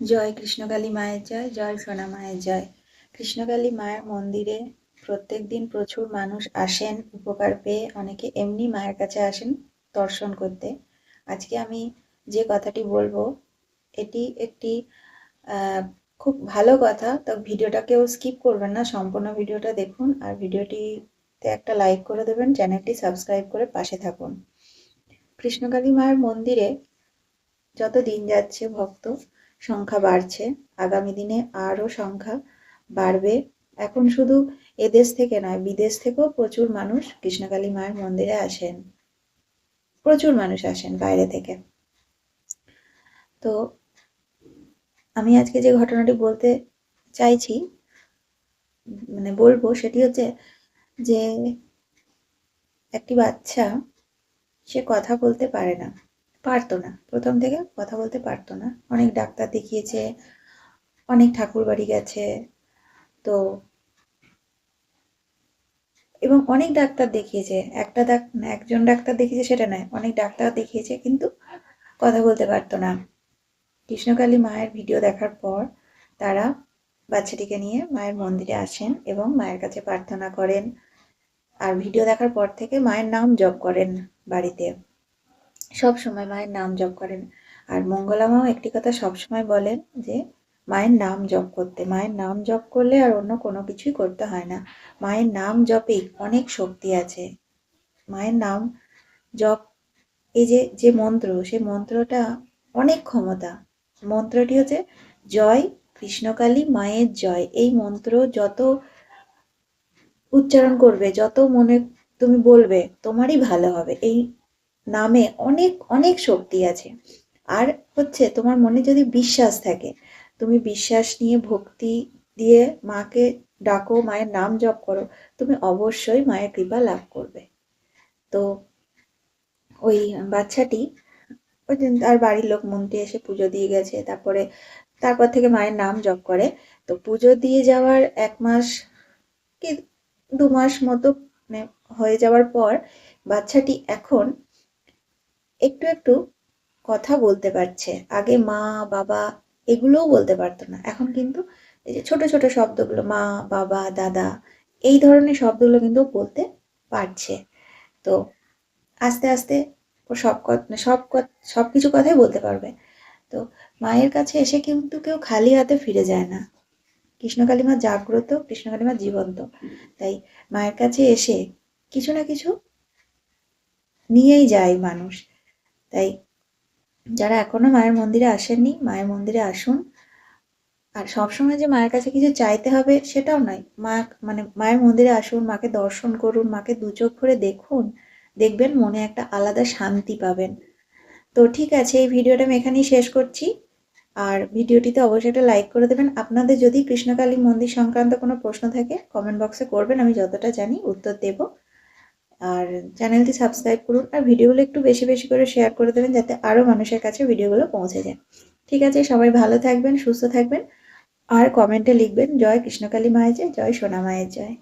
জয় কৃষ্ণকালী মায়ের জয় জয় সোনা মায়ের জয়। কৃষ্ণকালী মায়ের মন্দিরে প্রত্যেক দিন প্রচুর মানুষ আসেন, উপকার পেয়ে অনেকে এমনি মায়ের কাছে আসেন দর্শন করতে। আজকে আমি যে কথাটি বলব, এটি একটি খুব ভালো কথা। তো ভিডিওটা কেউ স্কিপ করবেন না, সম্পূর্ণ ভিডিওটা দেখুন আর ভিডিওটিতে একটা লাইক করে দেবেন, চ্যানেলটি সাবস্ক্রাইব করে পাশে থাকুন। কৃষ্ণকালী মায়ের মন্দিরে যত দিন যাচ্ছে ভক্ত সংখ্যা বাড়ছে। আগামী দিনে আরও সংখ্যা বাড়বে। এখন শুধু এদেশ থেকে নয়, বিদেশ থেকেও প্রচুর মানুষ কৃষ্ণকালী মায়ের মন্দিরে আসেন। প্রচুর মানুষ আসেন বাইরে থেকে। তো আমি আজকে যে ঘটনাটি বলতে চাইছি মানে বলব সেটি হচ্ছে যে একটি বাচ্চা, সে কথা বলতে পারে না। পারতো না। প্রথম থেকে কথা বলতে পারতো না। অনেক ডাক্তার দেখিয়েছে, অনেক ঠাকুর বাড়ি গেছে। তো এবং অনেক ডাক্তার দেখিয়েছে। একটা ডাক, একজন ডাক্তার দেখিয়েছে সেটা নয়, অনেক ডাক্তার দেখিয়েছে কিন্তু কথা বলতে পারতো না। কৃষ্ণকালী মায়ের ভিডিও দেখার পর তারা বাচ্চাটিকে নিয়ে মায়ের মন্দিরে আসেন এবং মায়ের কাছে প্রার্থনা করেন। আর ভিডিও দেখার পর থেকে মায়ের নাম জপ করেন বাড়িতে। সব সময় মায়ের নাম জপ করেন। আর মঙ্গলামাও একটি কথা সব সময় বলেন যে, মায়ের নাম জপ করতে। মায়ের নাম জপ করলে আর অন্য কোনো কিছুই করতে হয় না। মায়ের নাম জপেই অনেক শক্তি আছে। মায়ের নাম জপ, এই যে যে মন্ত্র, সে মন্ত্রটা অনেক ক্ষমতা। মন্ত্রটি হচ্ছে, জয় কৃষ্ণকালী মায়ের জয়। এই মন্ত্র যত উচ্চারণ করবে, যত মনে তুমি বলবে, তোমারই ভালো হবে। এই নামে অনেক অনেক শক্তি আছে। আর হচ্ছে তোমার মনে যদি বিশ্বাস থাকে, তুমি বিশ্বাস নিয়ে ভক্তি দিয়ে মাকে ডাকো, মায়ের নাম জপ করো, তুমি অবশ্যই মায়ের কৃপা লাভ করবে। তো ওই বাচ্চাটি, ওই তার বাড়ির লোক মন্ত্রী এসে পুজো দিয়ে গেছে, তারপরে তারপর থেকে মায়ের নাম জপ করে। তো পুজো দিয়ে যাওয়ার এক মাস কি দু মাস মতো মানে হয়ে যাওয়ার পর বাচ্চাটি এখন একটু একটু কথা বলতে পারছে। আগে মা, বাবা এগুলোও বলতে পারতো না। এখন কিন্তু এই যে ছোট ছোট শব্দগুলো, মা, বাবা, দাদা, এই ধরনের শব্দগুলো কিন্তু বলতে পারছে। তো আস্তে আস্তে ও সব কথা সব সব কিছু কথাই বলতে পারবে। তো মায়ের কাছে এসে কিন্তু কেউ খালি হাতে ফিরে যায় না। কৃষ্ণকালী মা জাগ্রত কৃষ্ণকালী মা জীবন্ত। তাই মায়ের কাছে এসে কিছু না কিছু নিয়েই যায় মানুষ। তাই যারা এখনও মায়ের মন্দিরে আসেননি, মায়ের মন্দিরে আসুন। আর সবসময় যে মায়ের কাছে কিছু চাইতে হবে সেটাও নয়। মা মানে মায়ের মন্দিরে আসুন, মাকে দর্শন করুন, মাকে দু চোখ ভরে দেখুন, দেখবেন মনে একটা আলাদা শান্তি পাবেন। তো ঠিক আছে, এই ভিডিওটা আমি এখানেই শেষ করছি। আর ভিডিওটিতে অবশ্যই একটা লাইক করে দেবেন। আপনাদের যদি কৃষ্ণকালী মন্দির সংক্রান্ত কোনো প্রশ্ন থাকে কমেন্ট বক্সে করবেন, আমি যতটা জানি উত্তর দেব। আর চ্যানেলটি সাবস্ক্রাইব করুন আর ভিডিওগুলো একটু বেশি বেশি করে শেয়ার করে দেবেন যাতে আরও মানুষের কাছে ভিডিওগুলো পৌঁছে যায়। ঠিক আছে, সবাই ভালো থাকবেন, সুস্থ থাকবেন। আর কমেন্টে লিখবেন, জয় কৃষ্ণকালী মায়ের জয় জয় সোনা মায়ের জয়।